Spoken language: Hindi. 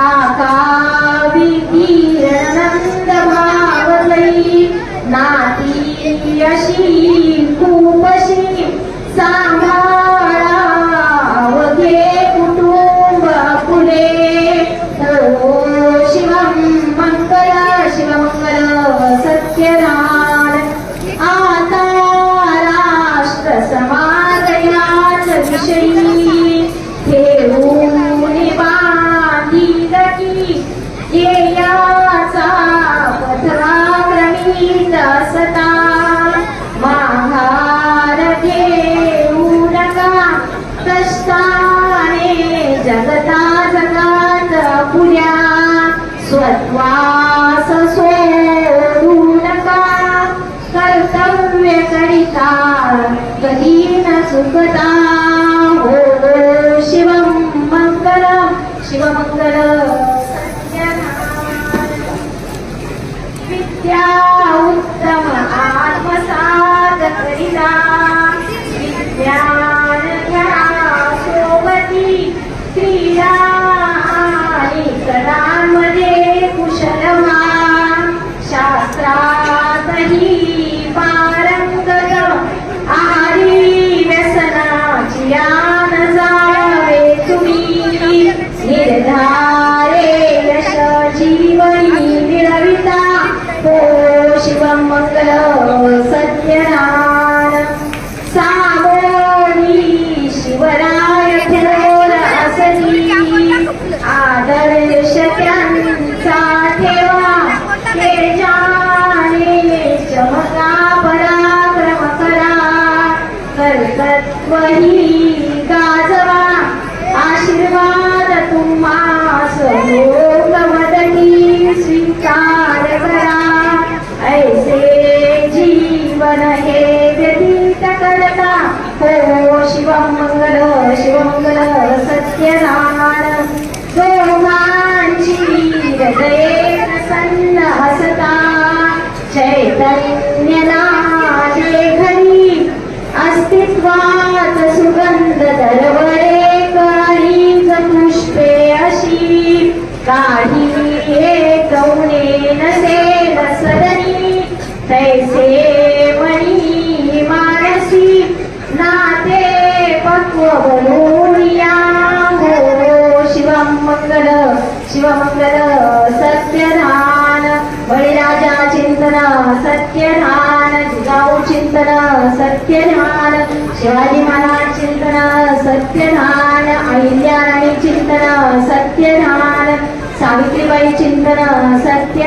काकाविकीरणन्दभावलै नातीयशीं कूपशीं साम्भाळावघे कुटुम्बकुले ओ शिवं मङ्गल शिवमङ्गल सत्यरा जगता जगात पुऱ्या स्वत्वास सोडू कर्तव्य करिता कधी न चुकता हो शिवम मंगल शिवमंगल विद्या शास्त्रातही पारंगत आहारी व्यसनाची यान निर्धारे यश जीवनी मिळविता हो शिवमंगल सत्यनारायण सामोरी आशीर्वाद तुम्हास लोकमदती स्वीकार करा ऐसे जीवन हे व्यतीत करता। हो शिवमंगल शिवमंगल सत्यनारायण अशी काही एक उणे नसेल तैसे मणी मानसी नाते पक्व बनूया हो शिवम मंगल शिवमंगल सत्यधान बळीराजा चिंतन सत्यधान जिजाऊ चिंतन सत्यधान शिवाजी महाराज चिंतन सत्यधान अहिल्याराणी चिंतन सत्यधान సావిత్రిపై చింతన సత్య